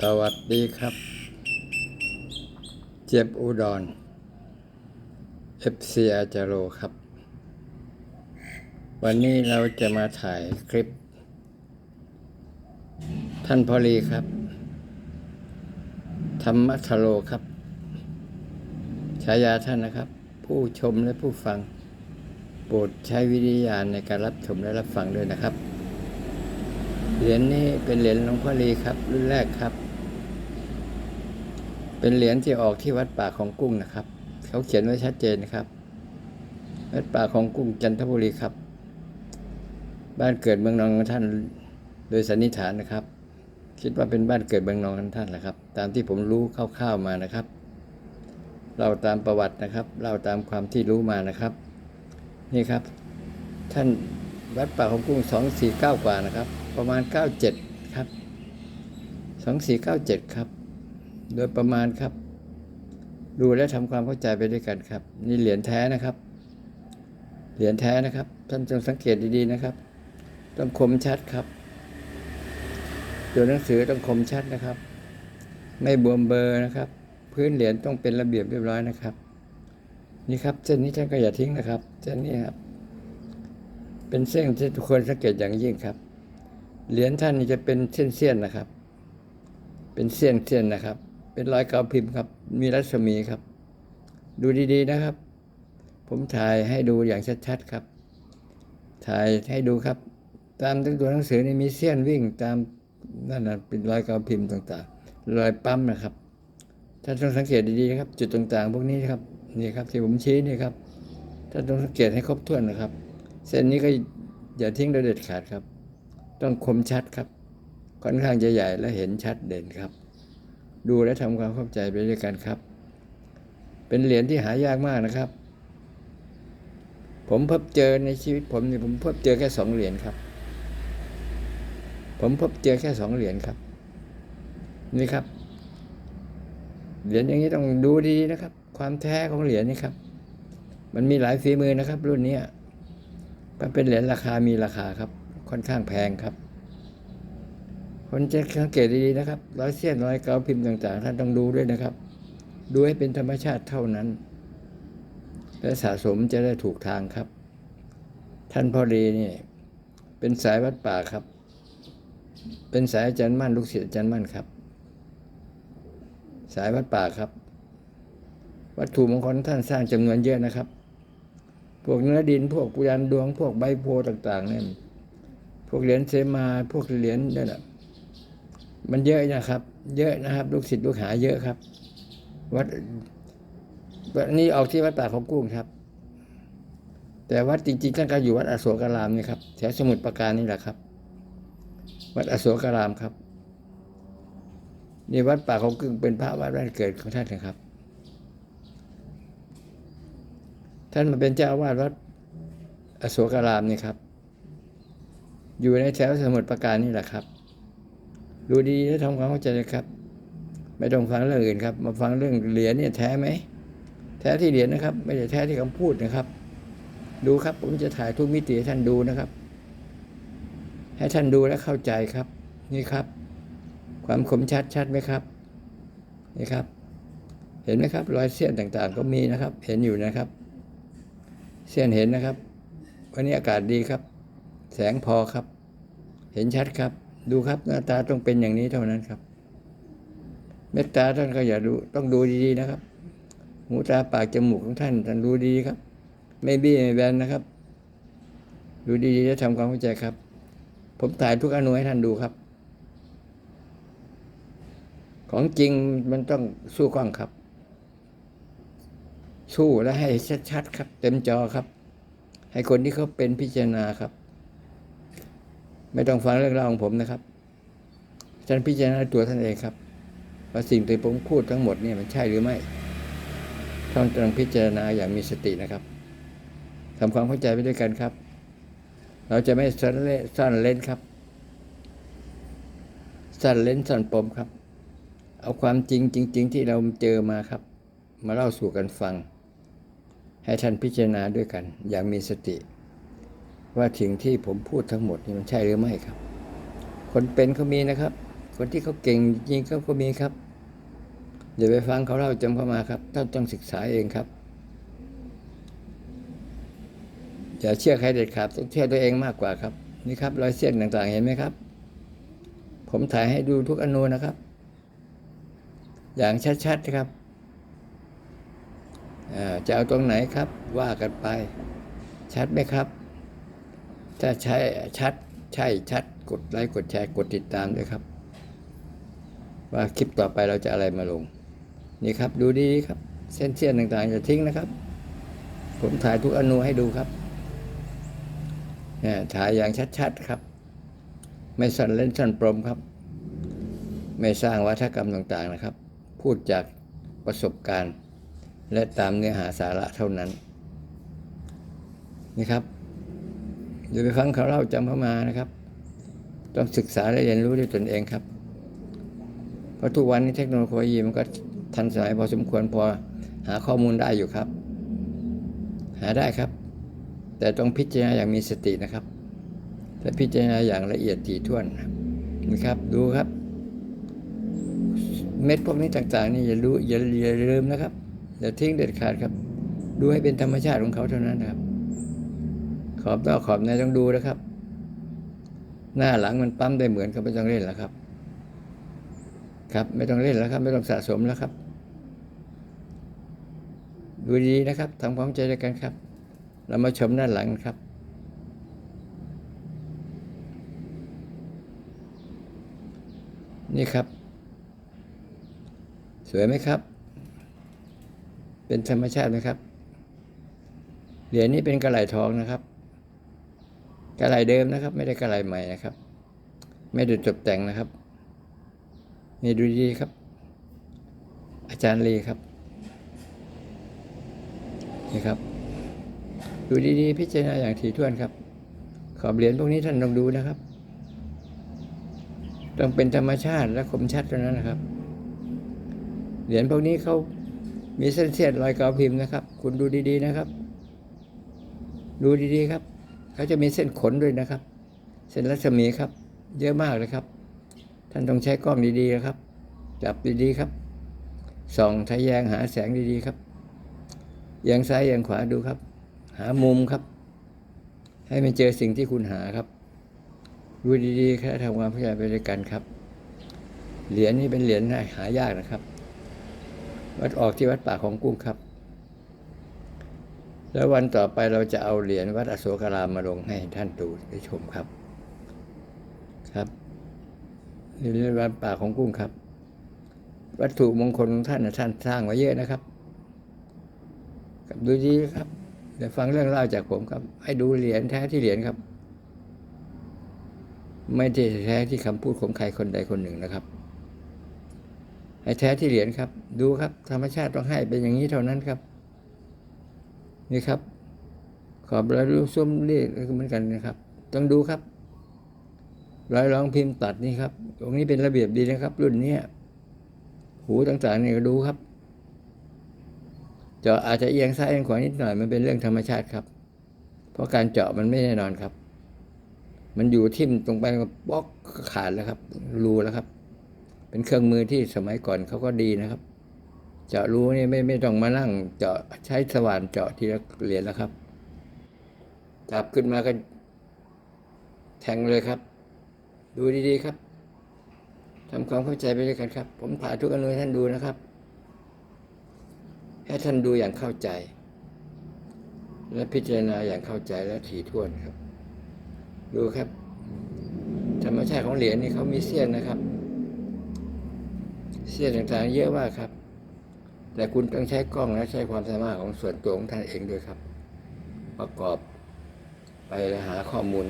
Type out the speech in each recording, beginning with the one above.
สวัสดีครับ เจ็บอุดรเอฟซีอาจาโรครับ วันนี้เราจะมาถ่ายคลิป ท่านพอลีครับ ธรรมทโรครับ ฉายาท่านนะครับ ผู้ชมและผู้ฟัง โปรดใช้วิริยาในการรับชมและรับฟังด้วยนะครับ เหรียญนี้เป็นเหรียญหลวงพ่อลีครับ รุ่นแรกครับ เป็นเหรียญที่ออกที่วัดป่าของกุ้งนะครับ เขาเขียนไว้ชัดเจนนะครับ วัดป่าของกุ้งจันทบุรีครับ บ้านเกิดเมืองนอนของท่าน โดยสันนิษฐานนะครับ คิดว่าเป็นบ้านเกิดเมืองนอนของท่านแหละครับ ตามที่ผมรู้คร่าวๆมานะครับเราตามประวัตินะครับ เราตามความที่รู้มานะครับ นี่ครับ ท่านวัดป่าของกุ้งสองสี่เก้ากว่านะครับ ประมาณเก้าเจ็ดครับสองสี่เก้าเจ็ดครับ โดยประมาณครับ ดูและทำความเข้าใจไปด้วยกันครับ นี่เหรียญแท้นะครับ เหรียญแท้นะครับ ท่านจงสังเกตดีๆนะครับ ต้องคมชัดครับตัวหนังสือต้องคมชัดนะครับ ไม่บวมเบอร์นะครับ พื้นเหรียญต้องเป็นระเบียบเรียบร้อยนะครับ นี่ครับเส้นนี้ท่านก็อย่าทิ้งนะครับเส้นนี้ครับเป็นเส้นที่ทุกคนสังเกตอย่างยิ่งครับ เหรียญท่านจะเป็นเส้นเส้นๆนะครับ เป็นเส้นเส้นๆนะครับ เป็นรอยกาวพิมพ์ครับ มีรัศมีครับ ดูดีๆนะครับ ผมถ่ายให้ดูอย่างชัดๆครับ ถ่ายให้ดูครับ ตามตัวหนังสือนี่มีเส้นวิ่งตามนั่นนะเป็นรอยกาวพิมพ์ต่างๆ รอยปั๊มนะครับท่านต้องสังเกตดีๆครับ จุดต่างๆ พวกนี้ครับนี่ครับที่ผมชี้นี่ครับท่านต้องสังเกตให้ครบถ้วนนะครับ เส้นนี้ก็อย่าทิ้งโดยเด็ดขาดครับ ต้องคมชัดครับ ค่อนข้างจะใหญ่และเห็นชัดเด่นครับ ดูและทำความเข้าใจไปด้วยกันครับ เป็นเหรียญที่หายากมากนะครับ ผมพบเจอในชีวิตผมนี่ผมพบเจอแค่สองเหรียญครับ ผมพบเจอแค่สองเหรียญครับ นี่ครับเหรียญอย่างนี้ต้องดูดีนะครับ ความแท้ของเหรียญนี่ครับ มันมีหลายฝีมือนะครับ รุ่นนี้มันเป็นเหรียญราคามีราคาครับ ค่อนข้างแพงครับ คนจะสังเกตดีๆนะครับร้อยเสี้ยนร้อยเกาพิมพ์ต่างๆ ท่านต้องดูด้วยนะครับ ดูให้เป็นธรรมชาติเท่านั้น และสะสมจะได้ถูกทางครับ ท่านพ่อดีนี่เป็นสายวัดป่าครับ เป็นสายอาจารย์มั่นลูกศิษย์อาจารย์มั่นครับ สายวัดป่าครับ วัตถุมงคลท่านสร้างจำนวนเยอะนะครับพวกเนื้อดินพวกปุยันดวงพวกใบโพล์ต่างๆเนี่ย วกเหรียญเซมาพวกเหรียญนั่นแหละมันเยอะนะครับ เยอะนะครับ ลูกศิษย์ลูกหาเยอะครับ วัดวัดนี้ออกที่วัดป่าของกุ้งครับ แต่วัดจริงๆท่านก็อยู่วัดอโศการามนี่ครับแถวสมุทรปราการนี่แหละครับ วัดอโศการามครับนี่วัดป่าของกุ้งเป็นพระวัดบ้านเกิดของท่านนะครับ ท่านมาเป็นเจ้าอาวาสวัดอโศการามนี่ครับ อยู่ในแถวสมุทรปราการนี่แหละครับ ดูดีและทำความเข้าใจนะครับ ไม่ต้องฟังเรื่องอื่นครับ มาฟังเรื่องเหรียญเนี่ยแท้ไหม แท้ที่เหรียญนะครับ ไม่ใช่แท้ที่คำพูดนะครับ ดูครับผมจะถ่ายทุกมิติให้ท่านดูนะครับ ให้ท่านดูและเข้าใจครับ นี่ครับ ความคมชัดชัดไหมครับ นี่ครับ เห็นไหมครับ รอยเสี้ยนต่างๆ ก็มีนะครับ เห็นอยู่นะครับ เสี้ยนเห็นนะครับ วันนี้อากาศดีครับ แสงพอครับ เห็นชัดครับ ดูครับหน้าตาต้องเป็นอย่างนี้เท่านั้นครับ เม็ดตาท่านก็อย่าดูต้องดูดีๆนะครับ หูตาปากจมูกของท่านท่านดูดีครับ ไม่บี้ไม่แบนนะครับ ดูดีๆและทำความเข้าใจครับ ผมถ่ายทุกอนุให้ท่านดูครับ ของจริงมันต้องสู้กล้องครับ สู้และให้ชัดๆครับ เต็มจอครับให้คนที่เขาเป็นพิจารณาครับ ไม่ต้องฟังเรื่องราวของผมนะครับท่านพิจารณาตัวท่านเองครับว่าสิ่งที่ผมพูดทั้งหมดเนี่ยมันใช่หรือไม่ต้องต้องพิจารณาอย่างมีสตินะครับทำความเข้าใจไปด้วยกันครับ เราจะไม่ซ่อนเล่นซ่อนเล่นครับซ่อนเล่นซ่อนปมครับ เอาความจริงจริง ๆ ที่เราเจอมาครับ มาเล่าสู่กันฟัง ให้ท่านพิจารณาด้วยกัน อย่างมีสติ ว่าสิ่งที่ผมพูดทั้งหมดนี่มันใช่หรือไม่ครับ คนเป็นเขามีนะครับ คนที่เขาเก่งจริงเขาก็มีครับอย่าไปฟังเขาเล่าจำเข้ามาครับท่านต้องศึกษาเองครับ อย่าเชื่อใครเด็ดขาดต้องเชื่อตัวเองมากกว่าครับ นี่ครับรอยเส้นต่างๆ เห็นไหมครับ ผมถ่ายให้ดูทุกอนูนะครับ อย่างชัดๆครับจะเอาตรงไหนครับ ว่ากันไป ชัดไหมครับ ถ้าใช้ชัดใช่ชัดกดไลค์กดแชร์กดติดตามด้วยครับ ว่าคลิปต่อไปเราจะอะไรมาลง นี่ครับดูดีครับ เส้นเสี้ยนต่างๆอย่าทิ้งนะครับ ผมถ่ายทุกอนูให้ดูครับเนี่ยถ่ายอย่างชัดๆครับ ไม่สั่นเล่นสั่นปลอมครับ ไม่สร้างวัฒกรรมต่างๆนะครับ พูดจากประสบการณ์ และตามเนื้อหาสาระเท่านั้นนี่ครับ อย่าไปฟังเขาเล่าจำเข้ามานะครับ ต้องศึกษาและเรียนรู้ด้วยตนเองครับ เพราะทุกวันนี้เทคโนโลยีมันก็ทันสมัยพอสมควรพอหาข้อมูลได้อยู่ครับ หาได้ครับ แต่ต้องพิจารณาอย่างมีสตินะครับและพิจารณาอย่างละเอียดถี่ถ้วนนะครับ ดูครับ เม็ดพวกนี้ต่างๆ นี่อย่ารู้อย่าอย่าลืมนะครับอย่าทิ้งเด็ดขาดครับ ดูให้เป็นธรรมชาติของเขาเท่านั้นนะครับ ขอบนอกขอบในต้องดูนะครับ หน้าหลังมันปั๊มได้เหมือนกับไม่ต้องเล่นแล้วครับ ครับไม่ต้องเล่นแล้วครับ ไม่ต้องสะสมแล้วครับ ดูดีนะครับทำความใจด้วยกันครับ เรามาชมด้าหลังครับนี่ครับ สวยไหมครับ เป็นธรรมชาติไหมครับ เหรียญนี้เป็นกระไหลทองนะครับ กระไหลเดิมนะครับ ไม่ได้กระไหลใหม่นะครับ ไม่ได้ตกแต่งนะครับ นี่ดูดีครับ อาจารย์ลีครับ นี่ครับ ดูดีๆ พิจารณาอย่างถี่ถ้วนครับ ขอบเหรียญพวกนี้ท่านต้องดูนะครับ ต้องเป็นธรรมชาติและคมชัดเท่านั้นนะครับ เหรียญพวกนี้เขามีเส้นเสียดรอยกาวพิมพ์นะครับ คุณดูดีๆนะครับ ดูดีๆครับ เขาจะมีเส้นขนด้วยนะครับ เส้นรัศมีครับ เยอะมากเลยครับ ท่านต้องใช้กล้องดีๆนะครับ จับดีๆครับ ส่องทะแยงหาแสงดีๆครับเอียงซ้ายเอียงขวาดูครับ หามุมครับ ให้มันเจอสิ่งที่คุณหาครับดูดีๆแค่ทำความเข้าใจไปด้วยกันครับ เหรียญนี้เป็นเหรียญหายากนะครับ วัดออกที่วัดป่าของกุ้งครับ แล้ววันต่อไปเราจะเอาเหรียญวัดอโศการามมาลงให้ท่านดูได้ชมครับ ครับนี่เรียกวัดป่าของกุ้งครับ วัตถุมงคลของท่านท่านสร้างไว้เยอะนะครับกับดูดีครับเดี๋ยวฟังเรื่องเล่าจากผมครับ ให้ดูเหรียญแท้ที่เหรียญครับ ไม่ได้แท้ที่คำพูดของใครคนใดคนหนึ่งนะครับ ให้แท้ที่เหรียญครับ ดูครับ ธรรมชาติต้องให้เป็นอย่างนี้เท่านั้นครับ นี่ครับ ขอบรอยรูปซุ้มเรียกเหมือนกันนะครับ ต้องดูครับรอยรองพิมพ์ตัดนี่ครับ ตรงนี้เป็นระเบียบดีนะครับ รุ่นนี้หูต่างๆนี่ก็ดูครับเจาะอาจจะเอียงซ้ายเอียงขวานิดหน่อยมันเป็นเรื่องธรรมชาติครับ เพราะการเจาะมันไม่แน่นอนครับ มันอยู่ทิ่มตรงไปก็บล็อกขาดแล้วครับ รูแล้วครับ เป็นเครื่องมือที่สมัยก่อนเขาก็ดีนะครับ เจาะรูนี่ไม่ไม่ต้องมานั่ง เจาะใช้สว่านเจาะทีละเหรียญแล้วครับจับขึ้นมาก็แทงเลยครับ ดูดีๆครับทำความเข้าใจไปด้วยกันครับ ผมถ่ายทุกอนุให้ท่านดูนะครับให้ท่านดูอย่างเข้าใจ และพิจารณาอย่างเข้าใจและถี่ถ้วนครับ ดูครับธรรมชาติของเหรียญนี่เขามีเสี้ยนนะครับ เสี้ยนต่างๆ เยอะมากครับ แต่คุณต้องใช้กล้องและใช้ความสามารถของส่วนตัวของท่านเองด้วยครับ ประกอบไปหาข้อมูล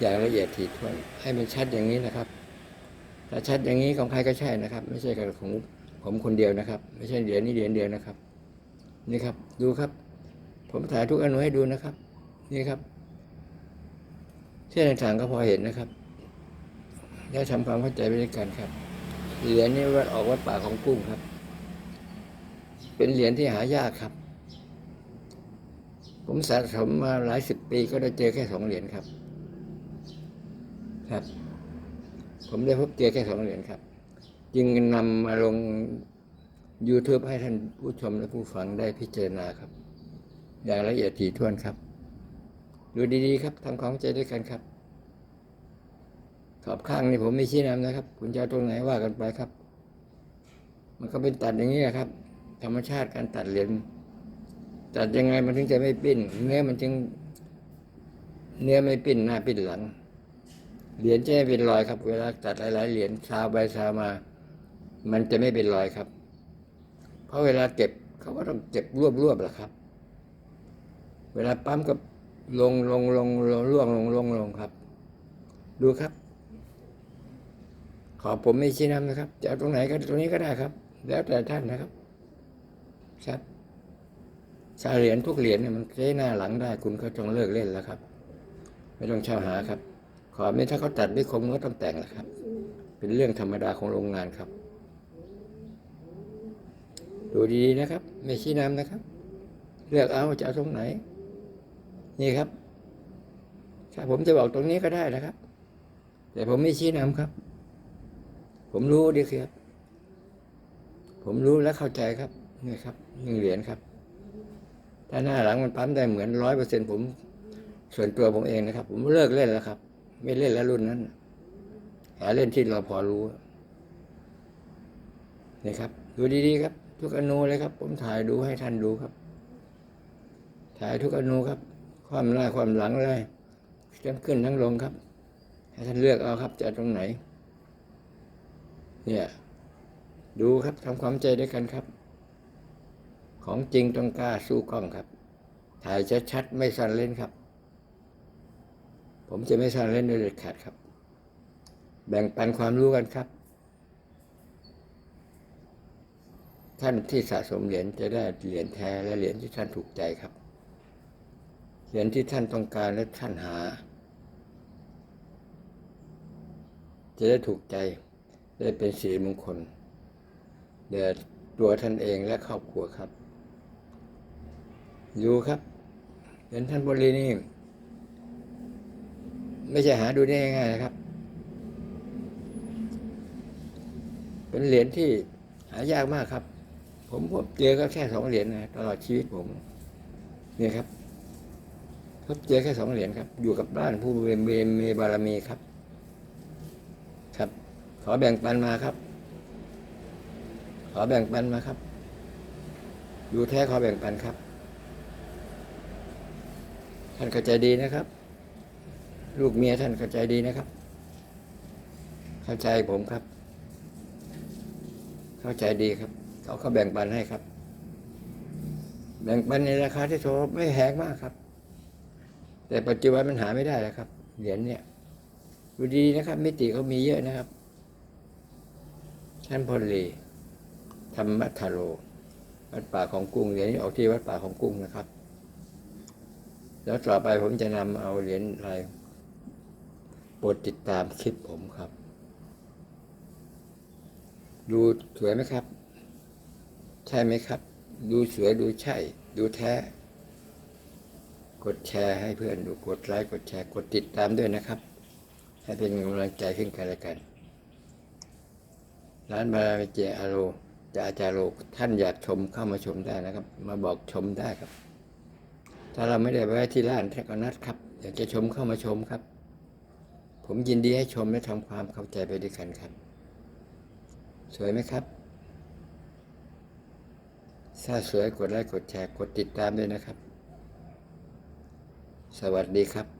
อย่างละเอียดถี่ถ้วนให้มันชัดอย่างนี้นะครับ ถ้าชัดอย่างนี้ของใครก็ใช่นะครับ ไม่ใช่ของผมคนเดียวนะครับ ไม่ใช่เหรียญนี้เหรียญเดียวนะครับ นี่ครับ ดูครับ ผมถ่ายทุกอนุให้ดูนะครับ นี่ครับเส้นต่างก็พอเห็นนะครับได้ทำความเข้าใจไปด้วยกันครับเหรียญนี้วัดออกวัดป่าของกุ้งครับ เป็นเหรียญที่หายากครับ ผมสะสมมาหลายสิบปีก็ได้เจอแค่สองเหรียญครับ ครับ ผมได้พบเจอแค่สองเหรียญครับ จึงนำมาลง YouTube ให้ท่านผู้ชมและผู้ฟังได้พิจารณาครับ อย่างละเอียดถี่ถ้วนครับ ดูดีๆ ครับทำความเข้าใจด้วยกันครับขอบข้างนี่ผมไม่ชี้นำนะครับ คุณจะตรงไหนว่ากันไปครับ มันก็เป็นตัดอย่างนี้แหละครับ ธรรมชาติการตัดเหรียญตัดยังไงมันถึงจะไม่ปิ้น เนื้อมันจึง เนื้อไม่ปิ้นหน้าปิ้นหลัง เหรียญจะไม่เป็นรอยครับ เวลาตัดหลาย ๆ เหรียญชาวไปชาวมา มันจะไม่เป็นรอยครับ เพราะเวลาเก็บเขาก็ต้องเก็บรวบรวบๆแหละครับ เวลาปั๊มก็ลงลงลงลงล่วงลงลงลงครับ ดูครับ ขอผมไม่ชี้นำนะครับจะเอาตรงไหนก็ตรงนี้ก็ได้ครับ แล้วแต่ท่านนะครับ ครับชาเหรียญทุกเหรียญเนี่ยมันเจ๊หน้าหลังได้คุณก็จงเลิกเล่นแล้วครับ ไม่ต้องเช่าหาครับ ขอบนี้ถ้าเขาตัดไม่คมก็ต้องแต่งแหละครับ เป็นเรื่องธรรมดาของโรงงานครับ ดูดีๆนะครับ ไม่ชี้นำนะครับ เลือกเอาจะเอาตรงไหน นี่ครับถ้าผมจะบอกตรงนี้ก็ได้นะครับ แต่ผมไม่ชี้นำครับ ผมรู้ดีครับ ผมรู้และเข้าใจครับ นี่ครับหนึ่งเหรียญครับ ถ้าหน้าหลังมันปั๊มได้เหมือนร้อยเปอร์เซ็นผมส่วนตัวผมเองนะครับ ผมเลิกเล่นแล้วครับ ไม่เล่นแล้วรุ่นนั้นหาเล่นที่เราพอรู้นี่ครับ ดูดีๆครับ ทุกอนูเลยครับ ผมถ่ายดูให้ท่านดูครับ ถ่ายทุกอนูครับ ความหน้าความหลังเลยทั้งขึ้นทั้งลงครับ ให้ท่านเลือกเอาครับจะตรงไหน เนี่ย ดูครับทำความใจด้วยกันครับ ของจริงต้องกล้าสู้กล้องครับ ถ่ายชัดๆไม่สั่นเล่นครับ ผมจะไม่สั่นเล่นโดยเด็ดขาดครับ แบ่งปันความรู้กันครับ ท่านที่สะสมเหรียญจะได้เหรียญแท้และเหรียญที่ท่านถูกใจครับ เหรียญที่ท่านต้องการและท่านหา จะได้ถูกใจได้เป็นสิริมงคลแด่ตัวท่านเองและครอบครัวครับ อยู่ครับเหรียญท่านบรีนี่ ไม่ใช่หาดูได้ง่ายนะครับ เป็นเหรียญที่หายากมากครับ ผมพบเจอก็แค่สองเหรียญนะตลอดชีวิตผมนี่ครับพบเจอแค่สองเหรียญครับ อยู่กับบ้านผู้เวรมีบารมีครับ ครับ ขอแบ่งปันมาครับ ขอแบ่งปันมาครับอยู่แท้ขอแบ่งปันครับ ท่านเข้าใจดีนะครับ ลูกเมียท่านเข้าใจดีนะครับ เข้าใจผมครับ เข้าใจดีครับ เขาเขาแบ่งปันให้ครับ แบ่งปันในราคาที่โถไม่แพงมากครับ แต่ปัจจุบันมันหาไม่ได้แล้วครับ เหรียญเนี่ยดูดีนะครับ มิติเขามีเยอะนะครับ ท่านพลลีธรรมทาโรวัดป่าของกุ้งเหรียญนี้ออกที่วัดป่าของกุ้งนะครับ แล้วต่อไปผมจะนำเอาเหรียญอะไรโปรดติดตามคลิปผมครับ ดูสวยไหมครับ ใช่ไหมครับ ดูสวยดูใช่ ดูแท้ กดแชร์ให้เพื่อนดูกดไลค์กดแชร์กดติดตามด้วยนะครับ ให้เป็นกำลังใจขึ้นกันและกัน ร้านบาราเจอาโรจาอาจารโรท่านอยากชมเข้ามาชมได้นะครับ มาบอกชมได้ครับ ถ้าเราไม่ได้ไปไว้ที่ร้านท่านก็นัทครับ อยากจะชมเข้ามาชมครับ ผมยินดีให้ชมและทำความเข้าใจไปด้วยกันครับ สวยไหมครับ ถ้าสวยกดไลค์กดแชร์กดติดตามด้วยนะครับ สวัสดีครับ